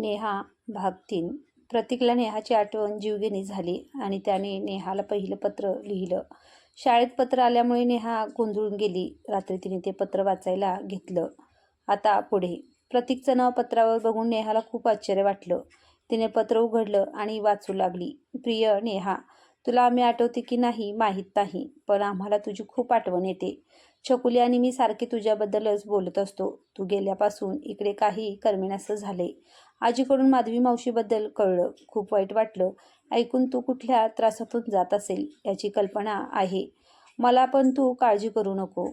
नेहा भाग तीन. प्रतीकला नेहाची आठवण जीवघेणी झाली आणि त्याने नेहाला पहिलं पत्र लिहिलं. शाळेत पत्र आल्यामुळे नेहा गोंधळून गेली. रात्री तिने ते पत्र वाचायला घेतलं. आता पुढे. प्रतीकचं नाव पत्रावर बघून नेहाला खूप आश्चर्य वाटलं. तिने पत्र उघडलं आणि वाचू लागली. प्रिय नेहा तुला आम्ही आठवते की नाही माहीत नाही पण आम्हाला तुझी खूप आठवण येते. छकुली आणि मी सारखे तुझ्याबद्दलच बोलत असतो. तू गेल्यापासून इकडे काही करमेनासं झाले. आजीकडून माधवी मावशीबद्दल कळलं खूप वाईट वाटलं. ऐकून तू कुठल्या त्रासातून जात असेल याची कल्पना आहे. मला पण तू काळजी करू नको.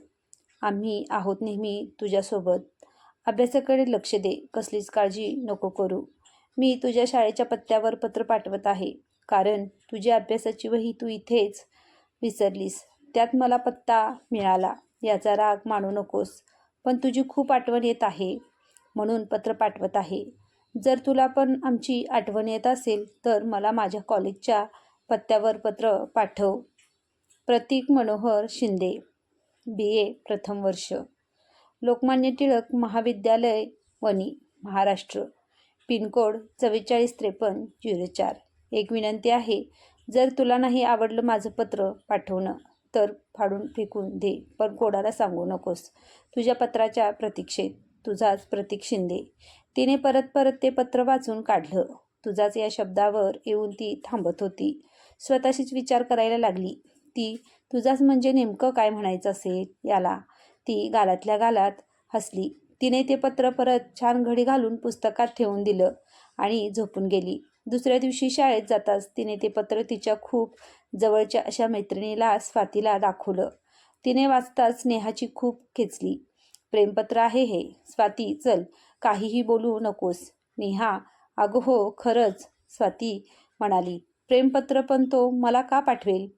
आम्ही आहोत नेहमी तुझ्यासोबत. अभ्यासाकडे लक्ष दे कसलीच काळजी नको करू. मी तुझ्या शाळेच्या पत्त्यावर पत्र पाठवत आहे. कारण तुझ्या अभ्यासाची वही तू इथेच विसरलीस. त्यात मला पत्ता मिळाला. याचा राग मानू नकोस. पण तुझी खूप आठवण येत आहे. म्हणून पत्र पाठवत आहे. जर तुला पण आमची आठवण येत असेल तर मला माझ्या कॉलेजच्या पत्त्यावर पत्र पाठव. प्रतीक मनोहर शिंदे बी ए प्रथम वर्ष. लोकमान्य टिळक महाविद्यालय वणी महाराष्ट्र. पिनकोड चव्वेचाळीस त्रेपन्न झिरो चार. एक विनंती आहे जर तुला नाही आवडलं माझं पत्र पाठवणं तर फाडून फेकून दे. पण कोणाला सांगू नकोस. तुझ्या पत्राच्या प्रतीक्षेत तुझाच प्रतीक शिंदे. तिने परत परत ते पत्र वाचून काढलं. तुझाच या शब्दावर येऊन ती थांबत होती. स्वतःशीच विचार करायला लागली. ती तुझाच म्हणजे नेमकं काय म्हणायचं असेल? याला ती गालातल्या गालात हसली. तिने ते पत्र परत छान घडी घालून पुस्तकात ठेवून दिलं आणि झोपून गेली. दुसऱ्या दिवशी शाळेत जाताच तिने ते पत्र तिच्या खूप जवळच्या अशा मैत्रिणीला स्वातीला दाखवलं. तिने वाचताच नेहाची खूप खेचली. प्रेमपत्र आहे हे. स्वाती चल. काहीही बोलू नकोस. नेहा अगं हो खरंच स्वाती म्हणाली. प्रेमपत्र पण तो मला का पाठवेल?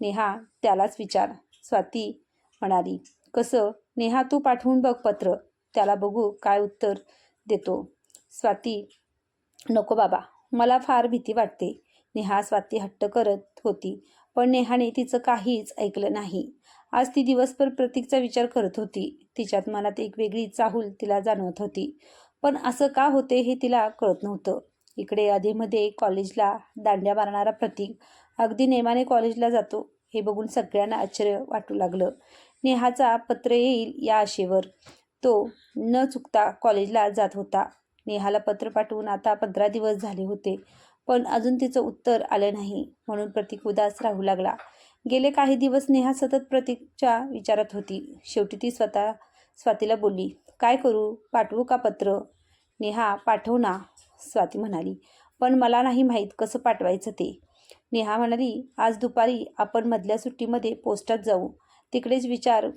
नेहा त्यालाच विचार. स्वाती म्हणाली. कसं? नेहा तू पाठवून बघ पत्र. त्याला बघू काय उत्तर देतो. स्वाती नको बाबा. मला फार भीती वाटते. नेहा स्वाती हट्ट करत होती. पण नेहाने तिचं काहीच ऐकलं नाही. आज ती दिवसभर प्रतीकचा विचार करत होती. तिच्यात मनात एक वेगळी चाहूल तिला जाणवत होती. पण असं का होते हे तिला कळत नव्हतं. इकडे आधीमध्ये कॉलेजला दांड्या मारणारा प्रतीक अगदी नेमाने कॉलेजला जातो. हे बघून सगळ्यांना आश्चर्य वाटू लागलं. नेहाचा पत्र येईल या आशेवर. तो न चुकता कॉलेजला जात होता. नेहाला पत्र पाठवून आता पंधरा दिवस झाले होते. पण अजून तिचं उत्तर आलं नाही. म्हणून प्रतीक उदास राहू लागला. गेले काही दिवस नेहा सतत प्रतीकच्या विचारात होती. शेवटी ती स्वतः स्वातीला बोलली काय करू? पाठवू का पत्र? नेहा पाठव ना स्वाती म्हणाली. पण मला नाही माहीत कसं पाठवायचं ते. नेहा म्हणाली आज दुपारी आपण मधल्या सुट्टीमध्ये पोस्टात जाऊ. तिकडेच विचार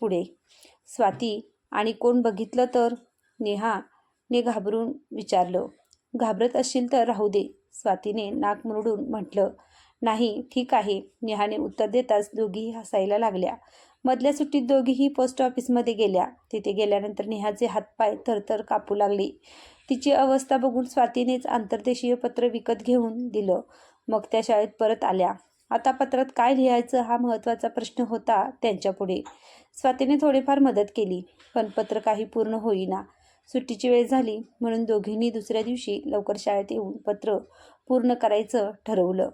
पुढे. स्वाती आणि कोण बघितलं तर? नेहा ने घाबरून विचारलं. घाबरत असशील तर राहू दे स्वातीने नाक मुरडून म्हटलं. नाही ठीक आहे. नेहाने उत्तर देताच दोघीही हसायला लागल्या. मधल्या सुट्टीत दोघीही पोस्ट ऑफिसमध्ये गेल्या. तिथे गेल्यानंतर नेहाचे हातपाय थरथर कापू लागले. तिची अवस्था बघून स्वातीनेच आंतरदेशीय पत्र विकत घेऊन दिलं. मग त्या शाळेत परत आल्या. आता पत्रात काय लिहायचं हा महत्त्वाचा प्रश्न होता त्यांच्यापुढे स्वातीने थोडीफार मदत केली पण पत्र काही पूर्ण होईना. सुट्टीची वेळ झाली म्हणून दोघींनी दुसऱ्या दिवशी लवकर शाळेत येऊन पत्र पूर्ण करायचं ठरवलं.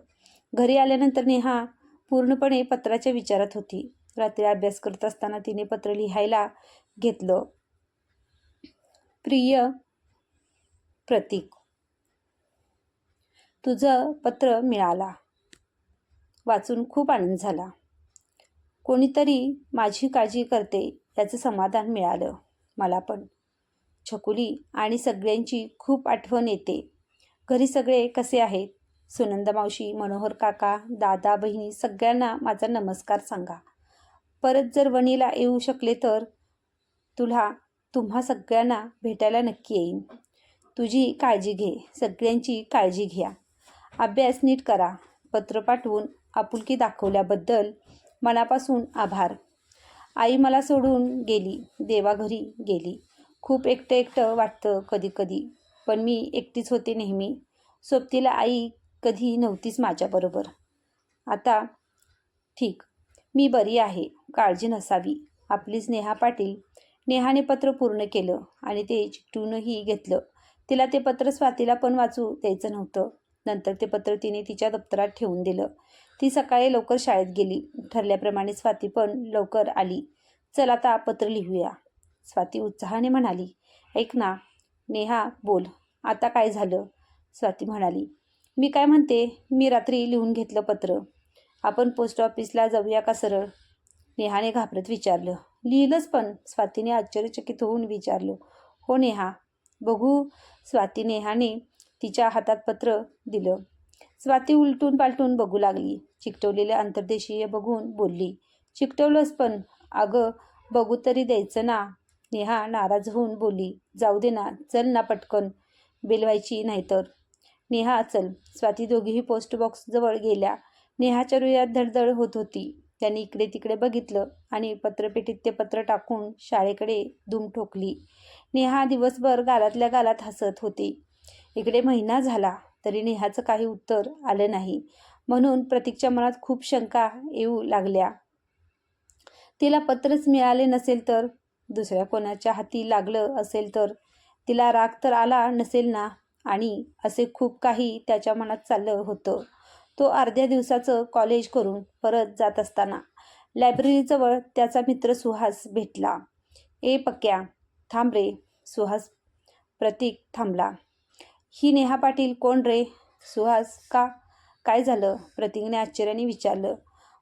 घरी आल्यानंतर नेहा पूर्णपणे पत्राच्या विचारात होती. रात्री अभ्यास करत असताना तिने पत्र लिहायला घेतलं. प्रिय प्रतीक तुझं पत्र मिळाला. वाचून खूप आनंद झाला. कोणीतरी माझी काळजी करते याचं समाधान मिळालं. मला पण. छकुली आणि सगळ्यांची खूप आठवण येते. घरी सगळे कसे आहेत? सुनंदा मावशी मनोहर काका दादा बहिणी सगळ्यांना माझा नमस्कार सांगा. परत जर वणीला येऊ शकले तर तुला तुम्हा सगळ्यांना भेटायला नक्की येईन. तुझी काळजी घे सगळ्यांची काळजी घ्या. अभ्यास नीट करा. पत्र पाठवून आपुलकी दाखवल्याबद्दल मनापासून आभार. आई मला सोडून गेली देवाघरी गेली. खूप एकटं एकटं वाटतं कधी कधी पण मी एकटीच होते नेहमी. सोबतीला आई कधी नव्हतीच माझ्याबरोबर. आता ठीक मी बरी आहे काळजी नसावी. आपली स्नेहा पाटील नेहाने पत्र पूर्ण केलं आणि ते चिकटूनही घेतलं. तिला ते पत्र स्वातीला पण वाचू द्यायचं नव्हतं. नंतर ते पत्र तिने तिच्या दप्तरात ठेवून दिलं. ती सकाळी लवकर शाळेत गेली. ठरल्याप्रमाणे स्वाती पण लवकर आली. चल आता पत्र लिहूया. स्वाती उत्साहाने म्हणाली ऐक ना नेहा बोल. आता काय झालं? स्वाती म्हणाली मी काय म्हणते? मी रात्री लिहून घेतलं पत्र. आपण पोस्ट ऑफिसला जाऊया का सरळ? नेहाने घाबरत विचारलं. लिहिलंच पण. स्वातीने आश्चर्यचकित होऊन विचारलं. हो नेहा. बघू. स्वाती नेहाने तिच्या हातात पत्र दिलं. स्वाती उलटून पालटून बघू लागली. चिकटवलेले अंतर्देशीय बघून बोलली. चिकटवलंच पण. अगं बघू तरी द्यायचं ना? नेहा नाराज होऊन बोलली. जाऊ दे ना. चल ना पटकन. बेलवायची नाहीतर. नेहा चल स्वाती दोघीही पोस्ट बॉक्सजवळ गेल्या. नेहाच्या हृदयात धडधड होत होती. त्यांनी इकडे तिकडे बघितलं आणि पत्रपेटीत ते पत्र टाकून शाळेकडे धूम ठोकली. नेहा दिवसभर गालातल्या गालात हसत होती. इकडे महिना झाला तरी नेहाचं काही उत्तर आलं नाही. म्हणून प्रतीकच्या मनात खूप शंका येऊ लागल्या. तिला पत्रच मिळाले नसेल तर दुसऱ्या कोणाच्या हाती लागलं असेल तर तिला राग तर आला नसेल ना? आणि असे खूप काही त्याच्या मनात चाललं होतं. तो अर्ध्या दिवसाचं कॉलेज करून परत जात असताना लायब्ररीजवळ त्याचा मित्र सुहास भेटला. ए पक्क्या थांब रे सुहास प्रतीक थांबला. ही नेहा पाटील कोण रे? सुहास का? काय झालं? प्रतीकने आश्चर्याने विचारलं.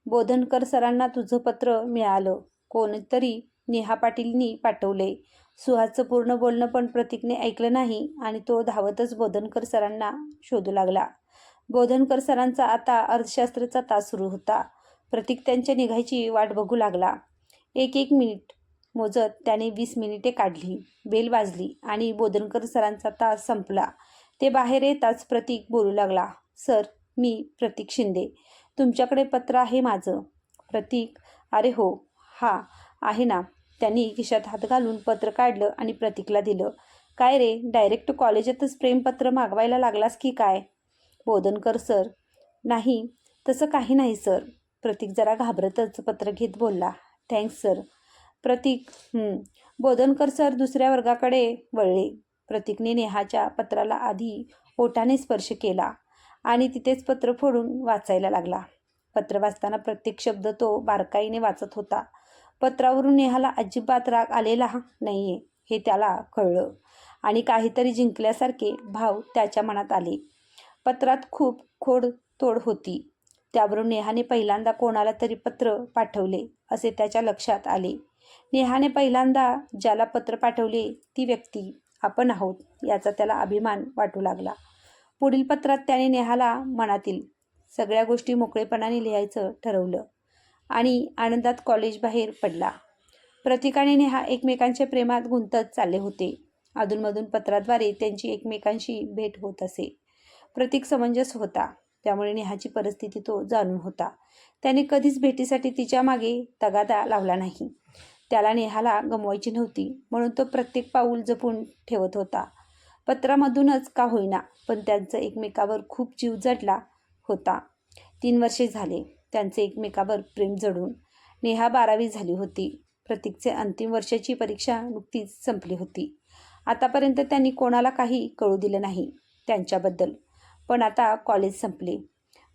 बोधनकर सरांना तुझं पत्र मिळालं. कोणतरी नेहा पाटीलनी पाठवले. सुहासचं पूर्ण बोलणं पण प्रतीकने ऐकलं नाही आणि तो धावतच बोधनकर सरांना शोधू लागला. बोधनकर सरांचा आता अर्थशास्त्राचा तास सुरू होता. प्रतीक त्यांच्या निघायची वाट बघू लागला. एक एक मिनिट मोजत त्याने वीस मिनिटे काढली. बेल वाजली आणि बोधनकर सरांचा तास संपला. ते बाहेर येताच प्रतीक बोलू लागला सर मी प्रतीक शिंदे. तुमच्याकडे पत्र आहे माझं. प्रतीक अरे हो हा आहे ना. त्यांनी खिशात हात घालून पत्र काढलं आणि प्रतीकला दिलं. काय रे डायरेक्ट कॉलेजातच प्रेमपत्र मागवायला लागलास की काय? बोधनकर सर. नाही तसं काही नाही सर. प्रतीक जरा घाबरतच पत्र घेत बोलला. Thanks sir. Pratik Bodhankar sir दुसऱ्या वर्गाकडे वळले. प्रतीकने नेहाच्या पत्राला आधी ओठाने स्पर्श केला आणि तिथेच पत्र फोडून वाचायला लागला. पत्र वाचताना प्रत्येक शब्द तो बारकाईने वाचत होता. पत्रावरून नेहाला अजिबात राग आलेला नाही आहे हे त्याला कळलं. आणि काहीतरी जिंकल्यासारखे भाव त्याच्या मनात आले. पत्रात खूप खोडतोड होती. त्यावरून नेहाने पहिल्यांदा कोणाला तरी पत्र पाठवले असे त्याच्या लक्षात आले. नेहाने पहिल्यांदा ज्याला पत्र पाठवले ती व्यक्ती आपण आहोत याचा त्याला अभिमान वाटू लागला. पुढील पत्रात त्याने नेहाला मनातील सगळ्या गोष्टी मोकळेपणाने लिहायचं ठरवलं. आणि आनंदात कॉलेज बाहेर पडला. प्रतीकाने नेहा एकमेकांच्या प्रेमात गुंतत चालले होते. अधूनमधून पत्राद्वारे त्यांची एकमेकांशी भेट होत असे. प्रतीक समंजस होता. त्यामुळे नेहाची परिस्थिती तो जाणून होता. त्याने कधीच भेटीसाठी तिच्यामागे तगादा लावला नाही. त्याला नेहाला गमवायची नव्हती म्हणून तो प्रत्येक पाऊल जपून ठेवत होता. पत्रामधूनच का होईना पण त्यांचं एकमेकावर खूप जीव जडला होता. तीन वर्षे झाले. त्यांचे एकमेकावर प्रेम जडून नेहा बारावी झाली होती. प्रतीकचे अंतिम वर्षाची परीक्षा नुकतीच संपली होती. आतापर्यंत त्यांनी कोणाला काही कळू दिलं नाही त्यांच्याबद्दल. पण आता कॉलेज संपले.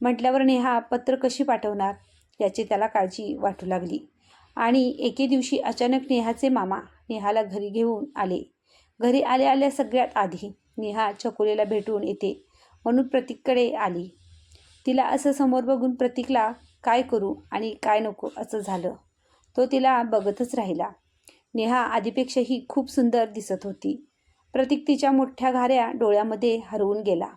म्हटल्यावर नेहा पत्र कशी पाठवणार याची त्याला काळजी वाटू लागली. आणि एके दिवशी अचानक नेहाचे मामा नेहाला घरी घेऊन आले. घरी आल्या आल्या सगळ्यात आधी नेहा चकोलीला भेटून येते म्हणून प्रतीककडे आली. तिला असं समोर बघून प्रतीकला काय करू आणि काय नको असं झालं. तो तिला बघतच राहिला. नेहा आधीपेक्षाही खूप सुंदर दिसत होती. प्रतीक तिच्या मोठ्या घाऱ्या डोळ्यामध्ये हरवून गेला.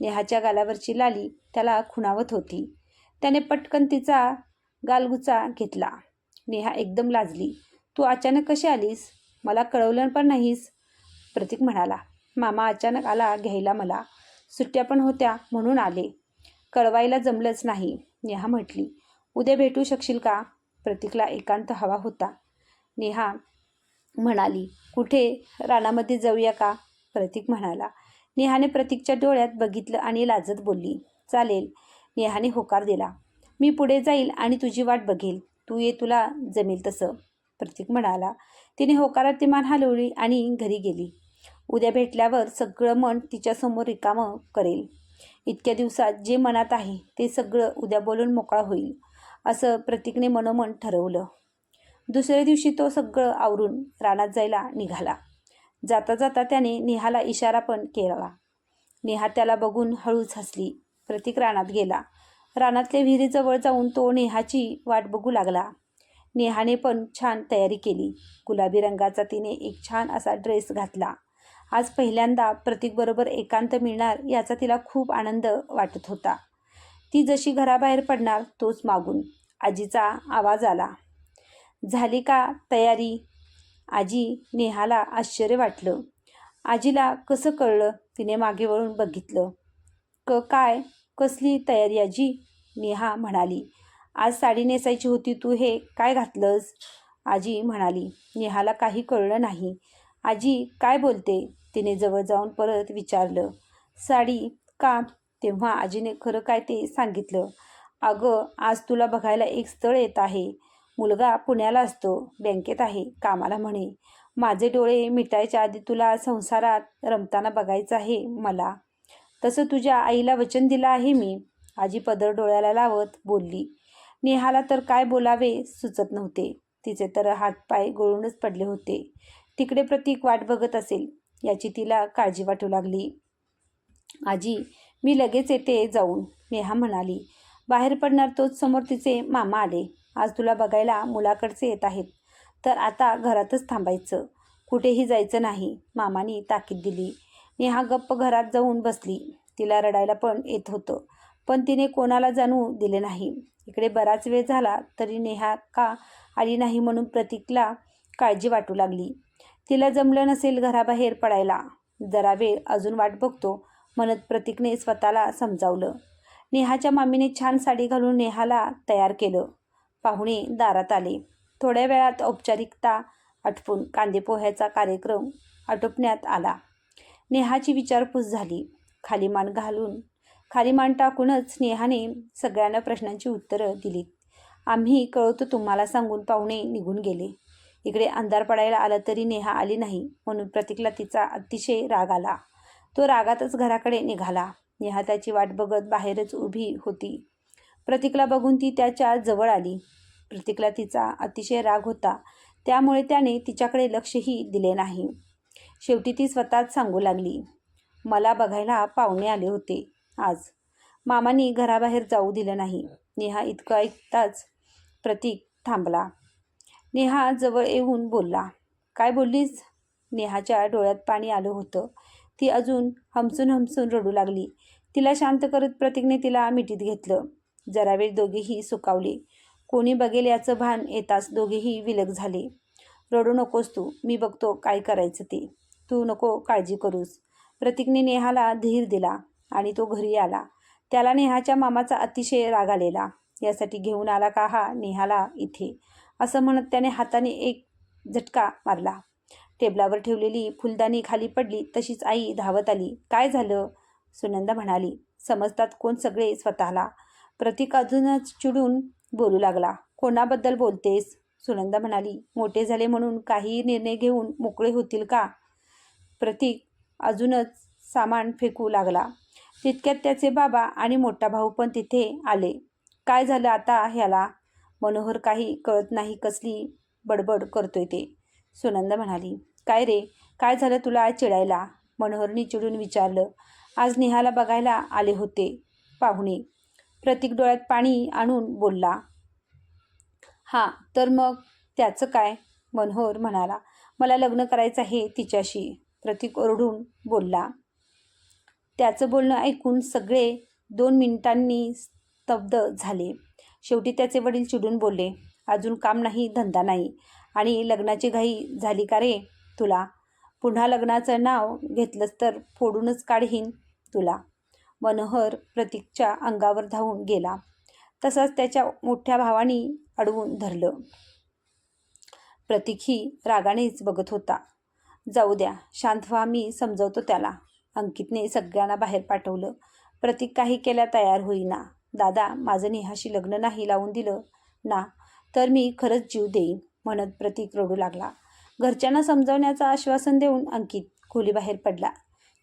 नेहाच्या गालावरची लाली त्याला खुणावत होती. त्याने पटकन तिचा गालगुचा घेतला. नेहा एकदम लाजली. तू अचानक कशी आलीस? मला कळवलं पण नाहीस. प्रतीक म्हणाला. मामा अचानक आला घ्यायला मला. सुट्ट्या पण होत्या म्हणून आले. कळवायला जमलंच नाही. नेहा म्हटली उद्या भेटू शकशील का? प्रतीकला एकांत हवा होता. नेहा म्हणाली कुठे? रानामध्ये जाऊया का? प्रतीक म्हणाला. नेहाने प्रतीकच्या डोळ्यात बघितलं आणि लाजत बोलली चालेल. नेहाने होकार दिला मी पुढे जाईल आणि तुझी वाट बघेल. तू ये तुला जमेल तसं. प्रतीक म्हणाला. तिने होकारात ती मान हलवली आणि घरी गेली. उद्या भेटल्यावर सगळं मन तिच्यासमोर रिकामं करेल. इतक्या दिवसात जे मनात आहे ते सगळं उद्या बोलून मोकळा होईल असं प्रतीकने मनोमन ठरवलं. दुसऱ्या दिवशी तो सगळं आवरून रानात जायला निघाला. जाता जाता त्याने नेहाला इशारा पण केला. नेहा त्याला बघून हळूच हसली. प्रतीक रानात गेला. रानातल्या विहिरीजवळ जाऊन तो नेहाची वाट बघू लागला. नेहाने पण छान तयारी केली. गुलाबी रंगाचा तिने एक छान असा ड्रेस घातला. आज पहिल्यांदा प्रतीकबरोबर एकांत मिळणार याचा तिला खूप आनंद वाटत होता. ती जशी घराबाहेर पडणार तोच मागून. आजीचा आवाज आला. झाली का तयारी? आजी नेहाला आश्चर्य वाटलं. आजीला कसं कळलं? तिने मागे वळून बघितलं. क काय? कसली तयारी आजी? नेहा म्हणाली. आज साडी नेसायची होती तू हे काय घातलंस? आजी म्हणाली. नेहाला काही कळलं नाही. आजी काय बोलते? तिने जवळ जाऊन परत विचारलं साडी का? तेव्हा आजीने खरं काय ते सांगितलं? अगं आज तुला बघायला एक स्थळ येत आहे. मुलगा पुण्याला असतो बँकेत आहे कामाला म्हणे. माझे डोळे मिटायच्या आधी तुला संसारात रमताना बघायचं आहे मला. तसं तुझ्या आईला वचन दिलं आहे मी. आजी पदर डोळ्याला लावत बोलली. नेहाला तर काय बोलावे सुचत नव्हते. तिचे तर हातपाय गळूनच पडले होते. तिकडे प्रतीक वाट बघत असेल. याची तिला काळजी वाटू लागली. आजी मी लगेच येते जाऊन नेहा म्हणाली. बाहेर पडणार तोच समोर तिचे मामा आले. आज तुला बघायला मुलाकडचे येत आहेत. तर आता घरातच थांबायचं. कुठेही जायचं नाही मामानी ताकीद दिली. नेहा गप्प घरात जाऊन बसली. तिला रडायला पण येत होतं पण तिने कोणाला जाणू दिले नाही. इकडे बराच वेळ झाला तरी नेहा का आली नाही म्हणून प्रतीकला काळजी वाटू लागली. तिला जमलं नसेल घराबाहेर पडायला. जरा वेळ अजून वाट बघतो म्हणत प्रतीकने स्वतःला समजावलं. नेहाच्या मामीने छान साडी घालून नेहाला तयार केलं. पाहुणे दारात आले. थोड्या वेळात औपचारिकता आटपून कांदेपोह्याचा कार्यक्रम आटोपण्यात आला. नेहाची विचारपूस झाली. खाली मान घालून खाली मान टाकूनच नेहाने सगळ्यांना प्रश्नांची उत्तरं दिलीत. आम्ही कळवतो तुम्हाला सांगून पाहुणे निघून गेले. इकडे अंधार पडायला आला तरी नेहा आली नाही. म्हणून प्रतीकला तिचा अतिशय राग आला. तो रागातच घराकडे निघाला. नेहा त्याची वाट बघत बाहेरच उभी होती. प्रतीकला बघून ती त्याच्याजवळ आली. प्रतीकला तिचा अतिशय राग होता. त्यामुळे त्याने तिच्याकडे लक्षही दिले नाही. शेवटी ती स्वतःच सांगू लागली. मला बघायला पाहुणे आले होते. आज. मामानी घराबाहेर जाऊ दिलं नाही. नेहा इतकं ऐकताच प्रतीक थांबला. नेहा जवळ येऊन बोलला काय बोललीस? नेहाच्या डोळ्यात पाणी आलं होतं. ती अजून हमसून हमसून रडू लागली. तिला शांत करत प्रतीकने तिला मिठीत घेतलं. जरा वेळ दोघेही सुकावले. कोणी बघेल याचं भान येताच दोघेही विलग झाले. रडू नकोस तू मी बघतो काय करायचं ते. तू नको काळजी करूस. प्रतीकने नेहाला धीर दिला आणि तो घरी आला. त्याला नेहाच्या मामाचा अतिशय राग आलेला. यासाठी घेऊन आला का हा नेहाला इथे? असं म्हणत त्याने हाताने एक झटका मारला. टेबलावर ठेवलेली फुलदाणी खाली पडली तशीच आई धावत आली. काय झालं? सुनंदा म्हणाली. समजतात कोण सगळे स्वतःला. प्रतीक अजूनच चिडून बोलू लागला. कोणाबद्दल बोलतेस? सुनंदा म्हणाली. मोठे झाले म्हणून काही निर्णय घेऊन मोकळे होतील का? प्रतीक अजूनच सामान फेकू लागला. तितक्यात त्याचे बाबा आणि मोठा भाऊ पण तिथे आले. काय झालं आता ह्याला? मनोहर काही कळत नाही कसली बडबड करतोय ते. सुनंदा म्हणाली काय रे? काय झालं तुला आज चिडायला? मनोहरनी चिडून विचारलं आज नेहाला बघायला आले होते पाहुणे. प्रतीक डोळ्यात पाणी आणून बोलला हां तर मग त्याचं काय? मनोहर म्हणाला मला लग्न करायचं आहे तिच्याशी. प्रतीक ओरडून बोलला त्याचं बोलणं ऐकून सगळे दोन मिनिटांनी स्तब्ध झाले. शेवटी त्याचे वडील चिडून बोलले अजून काम नाही धंदा नाही. आणि लग्नाची घाई झाली का रे तुला? पुन्हा लग्नाचं नाव घेतलंस तर फोडूनच काढीन तुला. मनोहर प्रतीकच्या अंगावर धावून गेला. तसंच त्याच्या मोठ्या भावानी अडवून धरलं. प्रतीकही रागानेच बघत होता. जाऊ द्या शांत व्हा मी समजवतो त्याला. अंकितने सगळ्यांना बाहेर पाठवलं. प्रतीक काही केल्या तयार होईना. दादा माझं नेहाशी लग्न नाही लावून दिलं. ना तर मी खरंच जीव देईन म्हणत प्रतीक रडू लागला. घरच्यांना समजावण्याचं आश्वासन देऊन अंकित खोलीबाहेर पडला.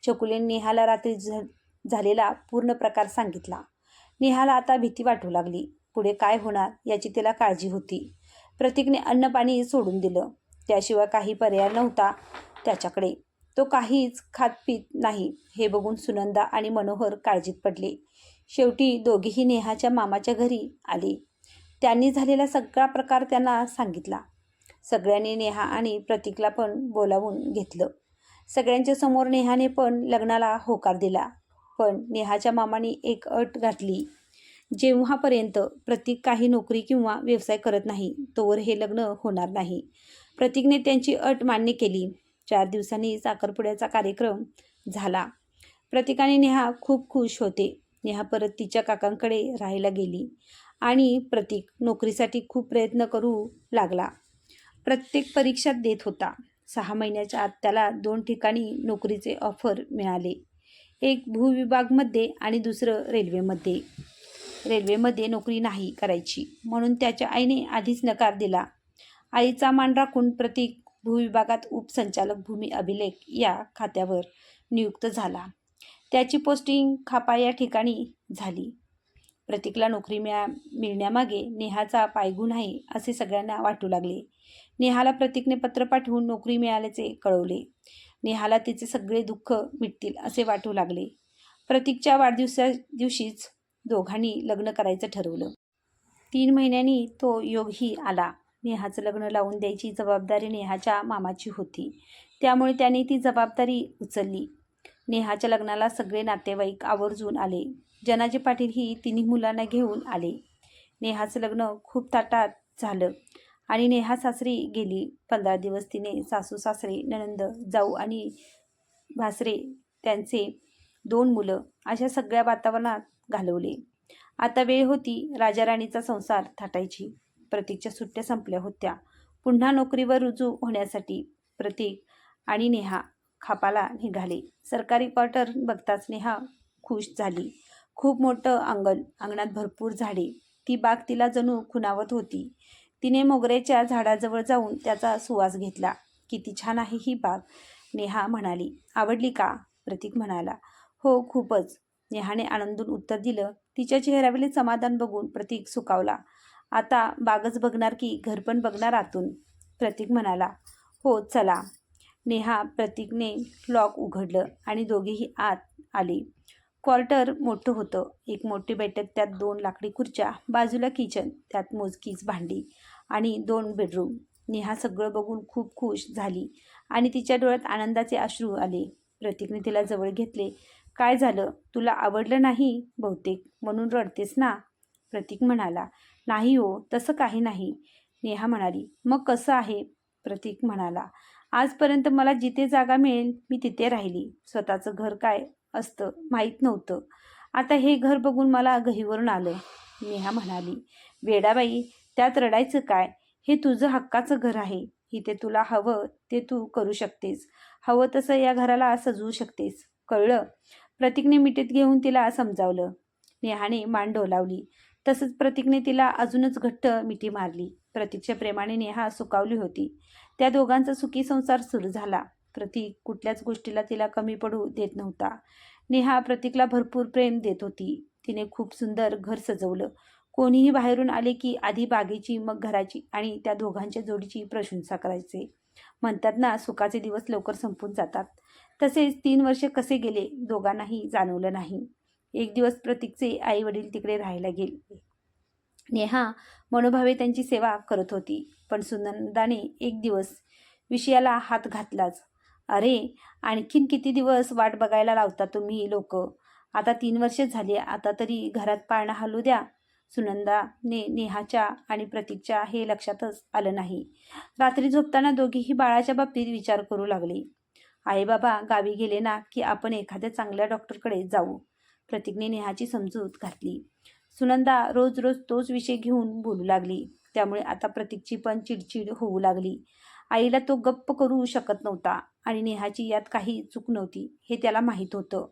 चकुलीने नेहाला रात्री झ झालेला पूर्ण प्रकार सांगितला. नेहाला आता भीती वाटू लागली. पुढे काय होणार याची तिला काळजी होती. प्रतीकने अन्नपाणी सोडून दिलं. त्याशिवाय काही पर्याय नव्हता त्याच्याकडे. तो काहीच खात पीत नाही. हे बघून सुनंदा आणि मनोहर काळजीत पडले. शेवटी दोघीही नेहाच्या मामाच्या घरी आले. त्यांनी झालेला सगळा प्रकार त्यांना सांगितला. सगळ्यांनी नेहा आणि प्रतीकला पण बोलावून घेतलं. सगळ्यांच्या समोर नेहाने पण लग्नाला होकार दिला. पण नेहाच्या मामाने एक अट घातली. जेव्हापर्यंत प्रतीक काही नोकरी किंवा व्यवसाय करत नाही तोवर हे लग्न होणार नाही. प्रतीकने त्यांची अट मान्य केली. चार दिवसांनी साखरपुड्याचा कार्यक्रम झाला. प्रतीकाने नेहा खूप खुश होते. नेहा परत तिच्या काकांकडे राहायला गेली. आणि प्रतीक नोकरीसाठी खूप प्रयत्न करू लागला. प्रत्येक परीक्षा देत होता. सहा महिन्याच्या आत त्याला दोन ठिकाणी नोकरीचे ऑफर मिळाले. एक भूविभागमध्ये आणि दुसरं रेल्वेमध्ये रेल्वेमध्ये नोकरी नाही करायची. म्हणून त्याच्या आईने आधीच नकार दिला. आईचा मान राखून प्रतीक भूविभागात उपसंचालक भूमी अभिलेख या खात्यावर नियुक्त झाला. त्याची पोस्टिंग खापा या ठिकाणी झाली. प्रतीकला नोकरी मिळा मिळण्यामागे नेहाचा पायगुण आहे असे सगळ्यांना वाटू लागले. नेहाला प्रतीकने पत्र पाठवून नोकरी मिळाल्याचे कळवले. नेहाला तिचे सगळे दुःख मिटतील असे वाटू लागले. प्रतीकच्या वाढदिवसा दिवशीच दोघांनी लग्न करायचं ठरवलं. तीन महिन्यांनी तो योगही आला. नेहाचं लग्न लावून द्यायची जबाबदारी नेहाच्या मामाची होती. त्यामुळे त्याने ती जबाबदारी उचलली. नेहाच्या लग्नाला सगळे नातेवाईक आवर्जून आले. जनाजी पाटील ही तिन्ही मुलांना घेऊन आले. नेहाचं लग्न खूप ताटात झालं आणि नेहा सासरी गेली. पंधरा दिवस तिने सासू सासरे ननंद जाऊ आणि भासरे त्यांचे दोन मुलं अशा सगळ्या वातावरणात घालवले. आता वेळ होती राजाराणीचा संसार थाटायची. प्रतीकच्या सुट्ट्या संपल्या होत्या. पुन्हा नोकरीवर रुजू होण्यासाठी प्रतीक आणि नेहा खापाला निघाले. सरकारी क्वार्टर बघताच नेहा खुश झाली. खूप मोठं अंगण अंगणात भरपूर झाडे. ती बाग तिला जणू खुणावत होती. तिने मोगऱ्याच्या झाडाजवळ जाऊन त्याचा सुवास घेतला. किती छान आहे ही बाग नेहा म्हणाली. आवडली का? प्रतीक म्हणाला. हो खूपच. नेहाने आनंदून उत्तर दिलं. तिच्या चेहऱ्यावरील समाधान बघून प्रतीक सुकावला. आता बागच बघणार की घर पण बघणार आतून? प्रतीक म्हणाला. हो चला. नेहा प्रतीकने लॉक उघडलं आणि दोघेही आत आले. क्वार्टर मोठं होतं. एक मोठी बैठक त्यात दोन लाकडी खुर्च्या बाजूला किचन त्यात मोजकीच भांडी आणि दोन बेडरूम. नेहा सगळं बघून खूप खुश झाली आणि तिच्या डोळ्यात आनंदाचे अश्रू आले. प्रतीकने तिला जवळ घेतले. काय झालं? तुला आवडलं नाही बहुतेक? म्हणून रडतेस ना? प्रतीक म्हणाला. नाही हो तसं काही नाही. नेहा म्हणाली. मग कसं आहे? प्रतीक म्हणाला. आजपर्यंत मला जिथे जागा मिळेल मी तिथे राहिली. स्वतःचं घर काय असतं माहीत नव्हतं. आता हे घर बघून मला गहीवरून आलं. नेहा म्हणाली वेडाबाई त्यात रडायचं काय? हे तुझं हक्काचं घर आहे. इथे तुला हवं ते तू करू शकतेस. हवं तसं या घराला सजवू शकतेस. कळलं. प्रतीकने मिठीत घेऊन तिला समजावलं. नेहाने मान डोलावली. तसंच प्रतीकने तिला अजूनच घट्ट मिठी मारली. प्रतीकच्या प्रेमाने नेहा सुकावली होती. त्या दोघांचा सुखी संसार सुरू झाला. प्रतीक कुठल्याच गोष्टीला तिला कमी पडू देत नव्हता. नेहा प्रतीकला भरपूर प्रेम देत होती. तिने खूप सुंदर घर सजवलं. कोणीही बाहेरून आले की आधी बागेची मग घराची आणि त्या दोघांच्या जोडीची प्रशंसा करायचे. म्हणतात ना सुखाचे दिवस लवकर संपून जातात. तसेच तीन वर्ष कसे गेले दोघांनाही जाणवलं नाही. एक दिवस प्रतीकचे आई वडील तिकडे राहायला गेले. नेहा मनोभावे त्यांची सेवा करत होती. पण सुनंदाने एक दिवस विषयाला हात घातलाच. अरे आणखीन किती दिवस वाट बघायला लावता तुम्ही लोक? आता तीन वर्ष झाली आता तरी घरात पाळणा हलू द्या. सुनंदाने नेहाच्या आणि प्रतीकच्या हे लक्षातच आलं नाही. रात्री झोपताना दोघीही बाळाच्या बाबतीत विचार करू लागले. आई बाबा गावी गेले ना की आपण एखाद्या चांगल्या डॉक्टरकडे जाऊ. प्रतीकने नेहाची समजूत घातली. सुनंदा रोज रोज तोच विषय घेऊन बोलू लागली. त्यामुळे आता प्रतीकची पण चिडचिड होऊ लागली. आईला तो गप्प करू शकत नव्हता आणि नेहाची यात काही चूक नव्हती हे त्याला माहीत होतं.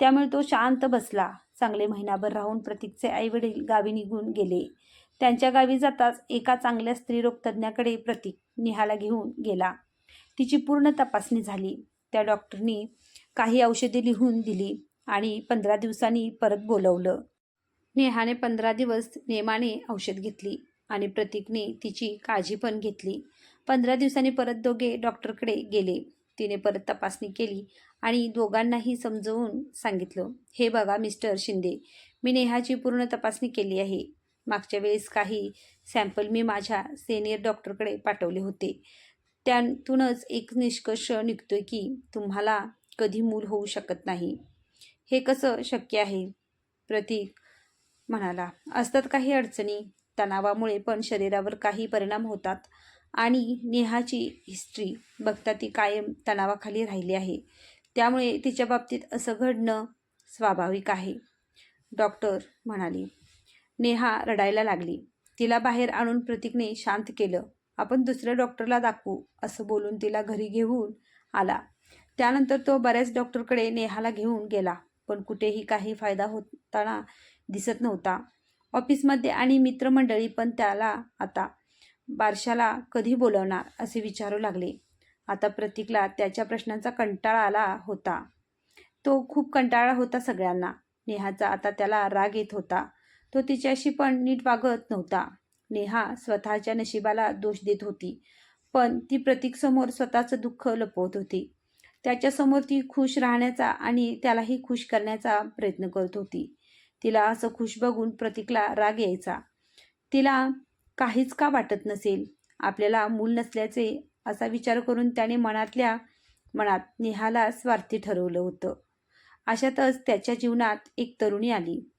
त्यामुळे तो शांत बसला. चांगले महिनाभर राहून प्रतीकचे आईवडील गावी निघून गेले. त्यांच्या गावी जाताच एका चांगल्या स्त्रीरोग तज्ज्ञाकडे प्रतीक नेहाला घेऊन गेला. तिची पूर्ण तपासणी झाली. त्या डॉक्टरनी काही औषधे लिहून दिली आणि पंधरा दिवसांनी परत बोलवलं. नेहाने पंधरा दिवस नेमाने औषध घेतली आणि प्रतीकने तिची काळजी पण घेतली. पंधरा दिवसांनी परत दोघे डॉक्टरकडे गेले. तिने परत तपासणी केली आणि दोघांनाही समजवून सांगितलं हे बघा मिस्टर शिंदे मी नेहाची पूर्ण तपासणी केली आहे. मागच्या वेळेस काही सॅम्पल मी माझ्या सेनियर डॉक्टरकडे पाठवले होते. त्यातूनच एक निष्कर्ष निघतोय की तुम्हाला कधी मूल होऊ शकत नाही. हे कसं शक्य आहे प्रतीक म्हणाला असतात काही अडचणी. तणावामुळे पण शरीरावर काही परिणाम होतात आणि नेहाची हिस्ट्री बघता ती कायम तणावाखाली राहिली आहे. त्यामुळे तिच्या बाबतीत असं घडणं स्वाभाविक आहे. डॉक्टर म्हणाली नेहा रडायला लागली. तिला बाहेर आणून प्रतीकने शांत केलं. आपण दुसऱ्या डॉक्टरला दाखवू असं बोलून तिला घरी घेऊन आला. त्यानंतर तो बऱ्याच डॉक्टरकडे नेहाला घेऊन गेला. पण कुठेही काही फायदा होताना दिसत नव्हता. ऑफिसमध्ये आणि मित्रमंडळी पण त्याला आता बारशाला कधी बोलवणार असे विचारू लागले. आता प्रतीकला त्याच्या प्रश्नांचा कंटाळा आला होता. तो खूप कंटाळा होता सगळ्यांना. नेहाचा आता त्याला राग येत होता. तो तिच्याशी पण नीट वागत नव्हता. नेहा स्वतःच्या नशिबाला दोष देत होती पण ती प्रतीकसमोर स्वतःचं दुःख लपवत होती. त्याच्यासमोर ती खुश राहण्याचा आणि त्यालाही खुश करण्याचा प्रयत्न करत होती. तिला असं खुश बघून प्रतीकला राग यायचा. तिला काहीच का वाटत नसेल? आपल्याला मूल नसल्याचे असा विचार करून त्याने मनातल्या मनात नेहाला स्वार्थी ठरवलं होतं. अशातच त्याच्या जीवनात एक तरुणी आली.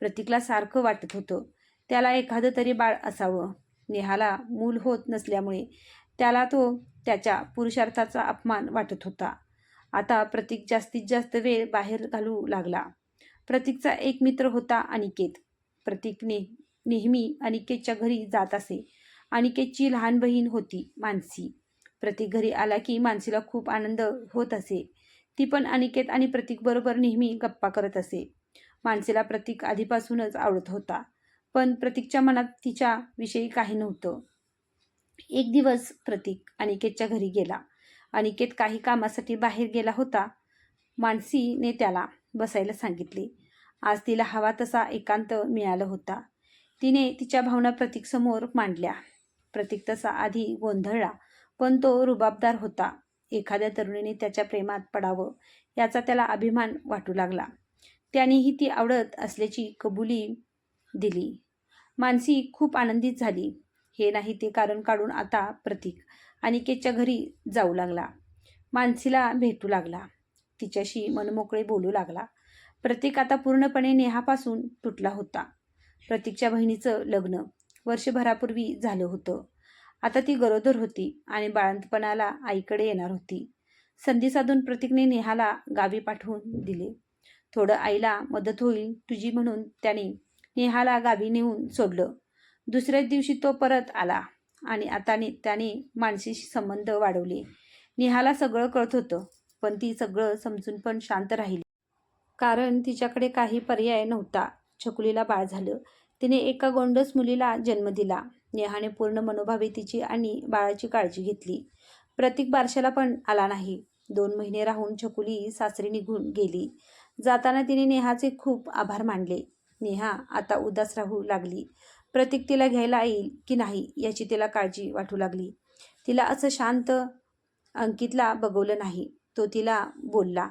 प्रतीकला सारखं वाटत होतं. त्याला एखादं तरी बाळ असावं. नेहाला मूल होत नसल्यामुळे त्याला तो त्याच्या पुरुषार्थाचा अपमान वाटत होता. आता प्रतीक जास्तीत जास्त वेळ बाहेर घालू लागला. प्रतीकचा एक मित्र होता अनिकेत. प्रतीक नेहमी अनिकेतच्या घरी जात असे. अनिकेतची लहान बहीण होती मानसी. प्रतीक घरी आला की मानसीला खूप आनंद होत असे. ती पण अनिकेत आणि प्रतीकबरोबर नेहमी गप्पा करत असे. मानसीला प्रतीक आधीपासूनच आवडत होता पण प्रतीकच्या मनात तिच्या विषयी काही नव्हतं. एक दिवस प्रतीक अनिकेतच्या घरी गेला. अनिकेत काही कामासाठी बाहेर गेला होता. मानसीने त्याला बसायला सांगितले. आज तिला हवा तसा एकांत मिळाला होता. तिने तिच्या भावना प्रतीकसमोर मांडल्या. प्रतीक तसा आधी गोंधळला पण तो रुबाबदार होता. एखाद्या तरुणीने त्याच्या प्रेमात पडावं याचा त्याला अभिमान वाटू लागला. त्यानेही ती आवडत असल्याची कबुली दिली. मानसी खूप आनंदित झाली. हे नाही ते कारण काढून आता प्रतीक अनिकेतच्या घरी जाऊ लागला. मानसीला भेटू लागला. तिच्याशी मनमोकळे बोलू लागला. प्रतीक आता पूर्णपणे नेहापासून तुटला होता. प्रतीकच्या बहिणीचं लग्न वर्षभरापूर्वी झालं होतं. आता ती गरोदर होती आणि बाळंतपणाला आईकडे येणार होती. संधी साधून प्रतीकने नेहाला गावी पाठवून दिले. थोडं आईला मदत होईल तुझी म्हणून त्याने नेहाला गावी नेऊन सोडलं. दुसऱ्याच दिवशी तो परत आला आणि आताने त्याने मानसीशी संबंध वाढवले. नेहाला सगळं कळत होतं. पण ती सगळं समजून पण शांत राहिली. कारण तिच्याकडे काही पर्याय नव्हता. छकुलीला बाळ झालं. तिने एका गोंडस मुलीला जन्म दिला. नेहाने पूर्ण मनोभावे तिची आणि बाळाची काळजी घेतली. प्रतीक बारशाला पण आला नाही. दोन महिने राहून छकुली सासरी निघून गेली. जाताना तिने नेहाचे खूप आभार मानले. नेहा आता उदास राहू लागली. प्रतीक तिला घ्यायला येईल की नाही याची तिला काळजी वाटू लागली. तिला असं शांत अंकितला बघवलं नाही. तो तिला बोलला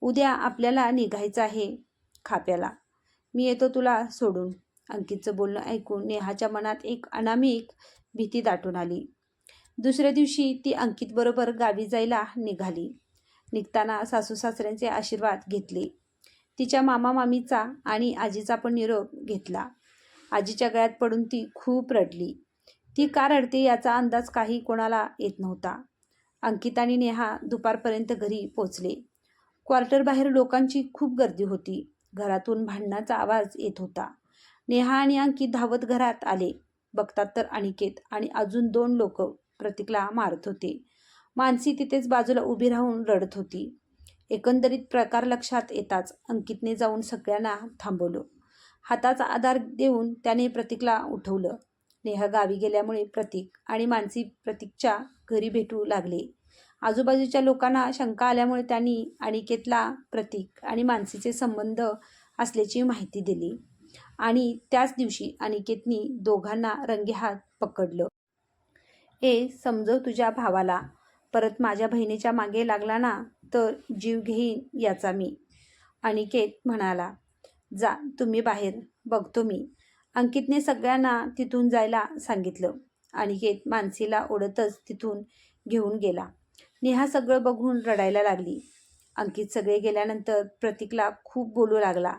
उद्या आपल्याला निघायचं आहे खाप्याला. मी येतो तुला सोडून. अंकितचं बोलणं ऐकून नेहाच्या मनात एक अनामिक भीती दाटून आली. दुसऱ्या दिवशी ती अंकितबरोबर गावी जायला निघाली. निघताना सासू सासऱ्यांचे आशीर्वाद घेतले. तिच्या मामा मामीचा आणि आजीचा पण निरोप घेतला. आजीच्या गळ्यात पडून ती खूप रडली. ती का रडते याचा अंदाज काही कोणाला येत नव्हता. अंकित आणि नेहा दुपारपर्यंत घरी पोचले क्वार्टरबाहेर लोकांची खूप गर्दी होती. घरातून भांडणाचा आवाज येत होता. नेहा आणि अंकित धावत घरात आले. बघतात तर अनिकेत आणि अजून दोन लोक प्रतीकला मारत होते. मानसी तिथेच बाजूला उभी राहून रडत होती. एकंदरीत प्रकार लक्षात येताच अंकितने जाऊन सगळ्यांना थांबवलं. हाताचा आधार देऊन त्याने प्रतीकला उठवलं. नेहा गावी गेल्यामुळे प्रतीक आणि मानसी प्रतीकच्या घरी भेटू लागले. आजूबाजूच्या लोकांना शंका आल्यामुळे त्यांनी अनिकेतला प्रतीक आणि मानसीचे संबंध असल्याची माहिती दिली आणि त्याच दिवशी अनिकेतनी दोघांना रंगेहात पकडलं. ए समजव तुझ्या भावाला. परत माझ्या बहिणीच्या मागे लागला ना तर जीव घेईन याचा मी. अनिकेत म्हणाला जा तुम्ही बाहेर. बघतो मी. अंकितने सगळ्यांना तिथून जायला सांगितलं अनिकेत मानसीला ओढतच तिथून घेऊन गेला. नेहा सगळं बघून रडायला लागली. अंकित सगळे गेल्यानंतर प्रतीकला खूप बोलू लागला.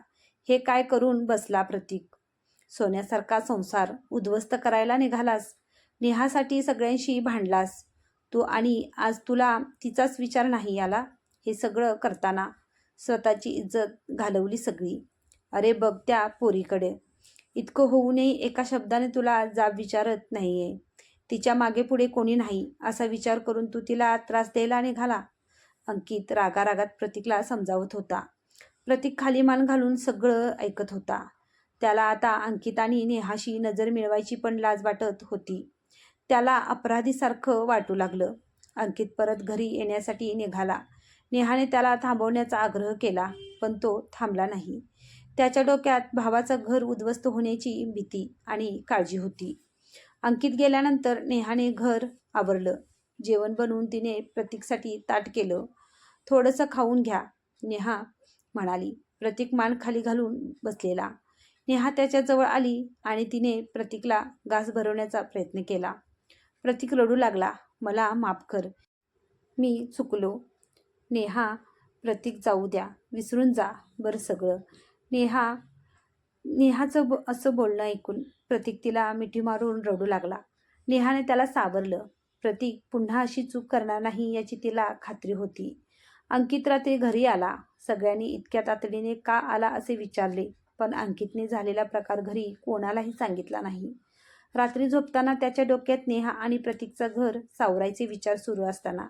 हे काय करून बसला प्रतीक? सोन्यासारखा संसार उद्ध्वस्त करायला निघालास. नेहासाठी सगळ्यांशी भांडलास. तू आणि आज तुला तिचाच विचार नाही आला हे सगळं करताना स्वतःची इज्जत घालवली सगळी. अरे बघ त्या पोरीकडे. इतकं होऊनही एका शब्दाने तुला जाब विचारत नाही आहे तिच्यामागे पुढे कोणी नाही असा विचार करून तू तिला त्रास द्यायला निघाला अंकित रागारागात प्रतीकला समजावत होता. प्रतीक खाली मान घालून सगळं ऐकत होता. त्याला आता अंकित आणि नेहाशी नजर मिळवायची पण लाज वाटत होती. त्याला अपराधीसारखं वाटू लागलं. अंकित परत घरी येण्यासाठी निघाला. नेहाने त्याला थांबवण्याचा आग्रह केला पण तो थांबला नाही. त्याच्या डोक्यात भावाचं घर उद्ध्वस्त होण्याची भीती आणि काळजी होती. अंकित गेल्यानंतर नेहाने घर आवरलं. जेवण बनवून तिने प्रतीकसाठी ताट केलं. थोडंसं खाऊन घ्या नेहा म्हणाली. प्रतीक मान खाली घालून बसलेला. नेहा त्याच्याजवळ आली आणि तिने प्रतीकला घास भरवण्याचा प्रयत्न केला. प्रतीक रडू लागला. मला माफ कर. मी चुकलो. नेहा प्रतीक जाऊ द्या. विसरून जा बरं सगळं. नेहा नेहाचं ब असं बोलणं ऐकून प्रतीक तिला मिठी मारून रडू लागला. नेहाने त्याला सावरलं. प्रतीक पुन्हा अशी चूक करणार नाही याची तिला खात्री होती. अंकित रात्री घरी आला. सगळ्यांनी इतक्या तातडीने का आला असे विचारले पण अंकितने झालेला प्रकार घरी कोणालाही सांगितला नाही. रात्री झोपताना त्याच्या डोक्यात नेहा आणि प्रतीकचं घर सावरायचे विचार सुरू असताना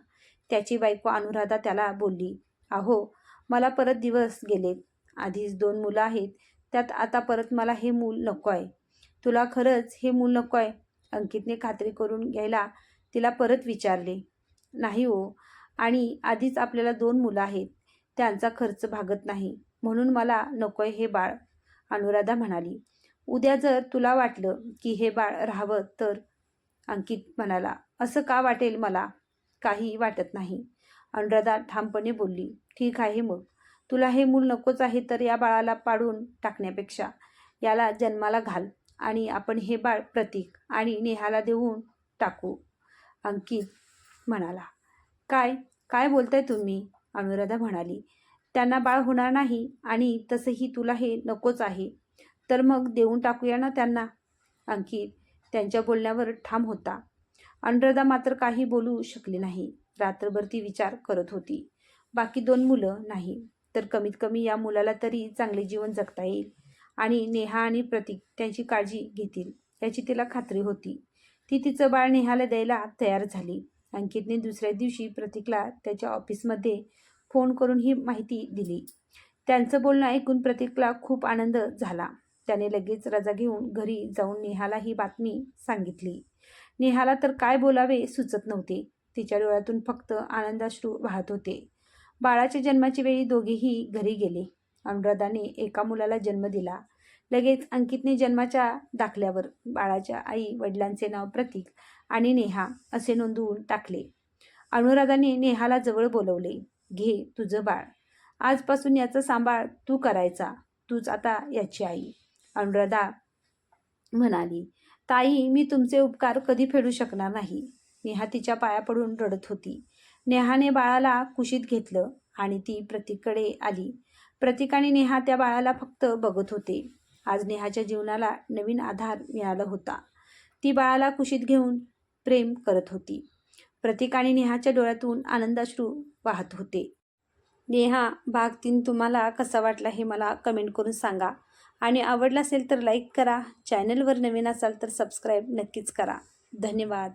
त्याची बायको अनुराधा त्याला बोलली अहो मला परत दिवस गेलेत. आधीच दोन मुलं आहेत. त्यात आता परत मला हे मूल नको आहे. तुला खरंच हे मूल नको आहे? अंकितने खात्री करून घ्यायला तिला परत विचारले. नाही हो. आणि आधीच आपल्याला दोन मुलं आहेत. त्यांचा खर्च भागत नाही. म्हणून मला नको आहे हे बाळ. अनुराधा म्हणाली. उद्या जर तुला वाटलं की हे बाळ राहावं तर? अंकित म्हणाला. असं का वाटेल मला? काही वाटत नाही. अनुराधा ठामपणे बोलली. ठीक आहे मग. तुला हे मूल नकोच आहे तर या बाळाला पाडून टाकण्यापेक्षा. याला जन्माला घाल आणि आपण हे बाळ प्रतीक आणि नेहाला देऊन टाकू. अंकित म्हणाला. काय? काय बोलताय तुम्ही? अनुराधा म्हणाली. त्यांना बाळ होणार नाही आणि तसंही तुला हे नकोच आहे. तर मग देऊन टाकूया ना त्यांना? अंकित त्यांच्या बोलण्यावर ठाम होता. अनुराधा मात्र काही बोलू शकली नाही. रात्रभर ती विचार करत होती. बाकी दोन मुलं नाही. तर कमीत कमी या मुलाला तरी चांगले जीवन जगता येईल. आणि नेहा आणि प्रतीक त्यांची काळजी घेतील याची तिला खात्री होती. ती तिचं बाळ नेहाला द्यायला तयार झाली. अंकितने दुसऱ्या दिवशी प्रतीकला त्याच्या ऑफिसमध्ये फोन करून ही माहिती दिली. त्यांचं बोलणं ऐकून प्रतीकला खूप आनंद झाला. त्याने लगेच रजा घेऊन घरी जाऊन नेहाला ही बातमी सांगितली. नेहाला तर काय बोलावे सुचत नव्हते. तिच्या डोळ्यातून फक्त आनंदाश्रू वाहत होते. बाळाच्या जन्माची वेळी दोघेही घरी गेले. अनुराधाने एका मुलाला जन्म दिला. लगेच अंकितने जन्माच्या दाखल्यावर बाळाच्या आई वडिलांचे नाव प्रतीक आणि नेहा असे नोंदवून टाकले. अनुराधाने नेहाला जवळ बोलवले घे तुझं बाळ. आजपासून याचा सांभाळ तू करायचा. तूच आता याची आई. अनुराधा म्हणाली ताई मी तुमचे उपकार कधी फेडू शकणार नाही. नेहा तिच्या पाया पडून रडत होती. नेहाने बाळाला कुशीत घेतलं आणि ती प्रतीककडे आली. प्रतीक आणि नेहा त्या बाळाला फक्त बघत होते. आज नेहाच्या जीवनाला नवीन आधार मिळाला होता. ती बाळाला कुशीत घेऊन प्रेम करत होती. प्रतीक आणि नेहाच्या डोळ्यातून आनंदाश्रू वाहत होते. नेहा भाग तीन तुम्हाला कसा वाटला हे मला कमेंट करून सांगा. आणि आवडला असेल तर लाईक करा. चॅनलवर नवीन असाल तर सबस्क्राईब नक्कीच करा. धन्यवाद.